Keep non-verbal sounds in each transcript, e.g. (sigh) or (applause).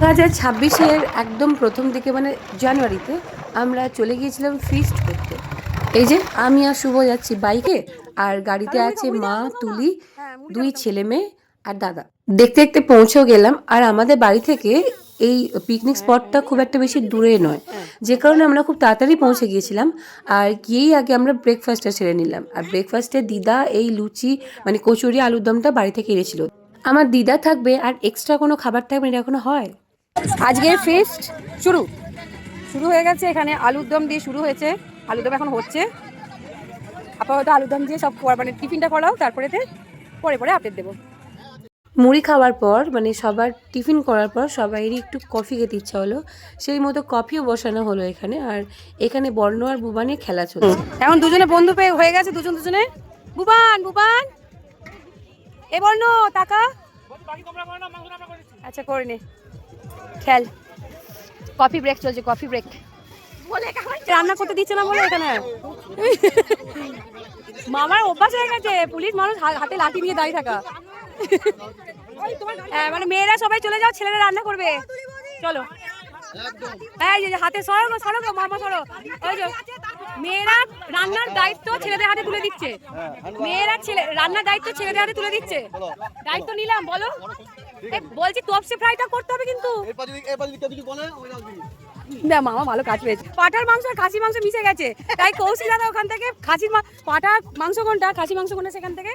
দু হাজার ছাব্বিশের একদম প্রথম দিকে মানে জানুয়ারিতে আমরা চলে গিয়েছিলাম ফিস্ট করতে। এই যে আমি আর শুভ যাচ্ছি বাইকে আর গাড়িতে আছে মা তুলি দুই ছেলে মেয়ে আর দাদা। দেখতে দেখতে পৌঁছেও গেলাম আর আমাদের বাড়ি থেকে এই পিকনিক স্পটটা খুব একটা বেশি দূরে নয়। যে কারণে আমরা খুব তাড়াতাড়ি পৌঁছে গিয়েছিলাম আর গিয়েই আগে আমরা ব্রেকফাস্টটা সেরে নিলাম। আর ব্রেকফাস্টে দিদা এই লুচি মানে কচুরি আলুর দমটা বাড়ি থেকে এনেছিল। আমার দিদা থাকবে আর এক্সট্রা কোনো খাবার থাকবে এটা এখনও হয়? আজকের ফিস্ট শুরু। শুরু হয়ে গেছে এখানে আলুর দম দিয়ে শুরু হয়েছে। আলুর দম এখন হচ্ছে। আপাতত আলুর দম দিয়ে সব মানে টিফিনটা করাও তারপরেতে পরে পরে আপডেট দেবো। মুড়ি খাওয়ার পর মানে সবার টিফিন করার পর সবাইরই একটু কফি খেতে ইচ্ছা হলো। সেই মতো কফিও বসানো হলো এখানে আর এখানে বর্ণ আর বুবানের খেলা চলছে। এখন দুজনে বন্ধু পেয়ে হয়ে গেছে দুজন দুজনে। বুবান বুবান। এ বর্ণ টাকা আচ্ছা করে নে। খেল। কফি ব্রেক চলছে কফি ব্রেক রান্না করতে দিচ্ছে না বলে এখানে। মামার অভ্যাস হয়ে গেছে পুলিশ মানুষ হাতে লাঠি নিয়ে দাঁড়িয়ে থাকা। হ্যাঁ, মানে মেয়েরা সবাই চলে যাও ছেলেরা রান্না করবে। চলো। এই যে যে হাতে সরো গো, সরো গো, মামা সরো। ওই যে মেয়েরা রান্নার দায়িত্ব ছেলেদের হাতে তুলে দিচ্ছে। মেয়েরা ছেলে রান্নার দায়িত্ব ছেলেদের হাতে তুলে দিচ্ছে। দায়িত্ব নিলাম বলো। বলছি তপসে ফ্রাইটা করতে হবে কিন্তু। না মামা ভালো কাজ পেয়েছে। পাটার মাংস আর খাসি মাংস মিশে গেছে। তাই কৌশিক দাদা ওখান থেকে খাসির পাটার মাংস কোনটা? খাসি মাংস কোনটা সেখান থেকে?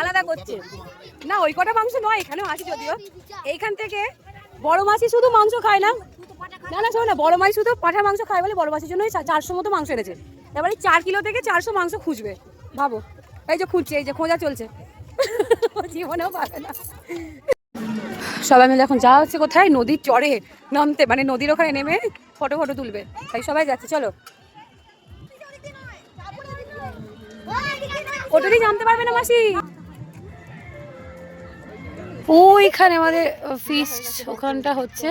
আলাদা করছে। না ওই কটা মাংস নয় এখানেও আছে যদিও। এইখান থেকে বড় মাছই শুধু মাংস খায় না? না না শোনো না বড় মাছ শুধু পাঠার মাংস খায় বলে বড় মাছের জন্য চারশো মতো মাংস এনেছে। এবারে চার কিলো থেকে চারশো মাংস খুঁজবে। ভাবো। এই যে খুঁজছে এই যে খোঁজা চলছে। (laughs) জীবনেও পাবে না। সবাই মিলে এখন যাওয়া হচ্ছে কোথায়? নদীর চড়ে নামতে মানে নদীর ওখানে নেমে ফটো ফটো তুলবে। তাই সবাই যাচ্ছে, চলো। ওটা দিয়ে নামতে পারবে না মাসি? ওইখানে আমাদের ফিস্ট ওখানটা হচ্ছে।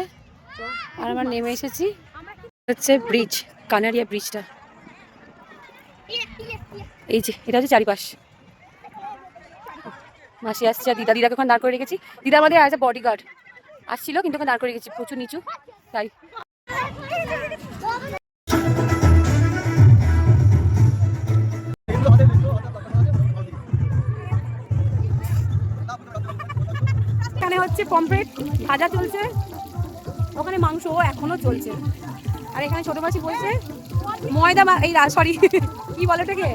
আর আমরা নেমে এসেছি। হচ্ছে ব্রিজ কানারিয়া ব্রিজটা এই যে, এটা হচ্ছে চারিপাশ। মাসি আসছে, আর দিদা, দিদাকে ওখানে দাঁড় করে রেখেছি। দিদা আমাদের আছে বডিগার্ড আসছিল, কিন্তু ওখানে দাঁড় করে রেখেছি, প্রচুর নিচু, তাই। এখানে হচ্ছে পমফ্রেট ভাজা চলছে। ওখানে মাংস এখনও চলছে। আর এখানে ছোট মাসি বলছে, ময়দা এই সরি (laughs) কি বলে ওটাকে?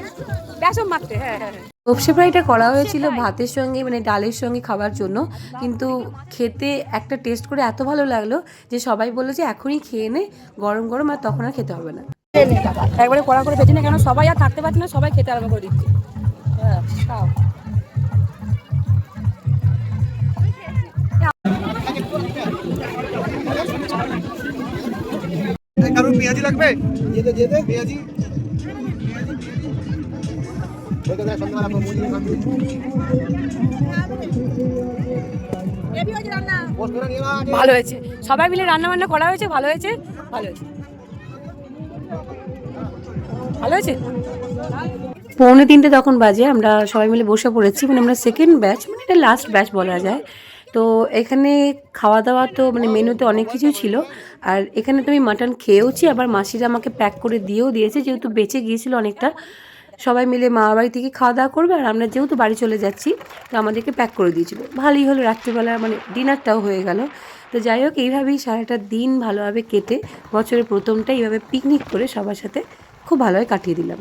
বেসন মাখতে হ্যাঁ হ্যাঁ হ্যাঁ। ফ্রাইটা করা হয়েছিল ভাতের সঙ্গে মানে ডালের সঙ্গে খাবার জন্য। কিন্তু খেতে একটা টেস্ট করে এত ভালো লাগল যে সবাই বলল যে এখনই খেয়ে নে গরম গরম আর তখন আর খেতে হবে না। একবারে কড়া করে ভেজে না কেন সবাই আর থাকতে পারছে না সবাই খেতে আরম্ভ করে দিচ্ছে। হ্যাঁ খাও। পেঁয়াজি লাগবে? দিয়ে দে পেঁয়াজি। ভালো হয়েছে। সবাই মিলে রান্না বান্না করা হয়েছে, ভালো হয়েছে? ভালো হয়েছে। ভালো হয়েছে? পৌনে তিনটে তখন বাজে, আমরা সবাই মিলে বসে পড়েছি মানে আমরা সেকেন্ড ব্যাচ মানে এটা লাস্ট ব্যাচ বলা যায়। তো এখানে খাওয়া দাওয়া তো মানে মেনুতে অনেক কিছু ছিল। আর এখানে তো আমি মাটন খেয়েওছি, আবার মাসিরা আমাকে প্যাক করে দিয়েও দিয়েছে, যেহেতু বেঁচে গিয়েছিল অনেকটা। সবাই মিলে মা বাড়ি থেকে খাওয়া দাওয়া করবে আর আমরা যেহেতু বাড়ি চলে যাচ্ছি, তো আমাদেরকে প্যাক করে দিয়েছিল। ভালোই হলো রাত্রিবেলা মানে ডিনারটাও হয়ে গেল। তো যাই হোক, এইভাবেই সারাটা দিন ভালোভাবে কেটে বছরের প্রথমটা এইভাবে পিকনিক করে সবার সাথে খুব ভালোভাবে কাটিয়ে দিলাম।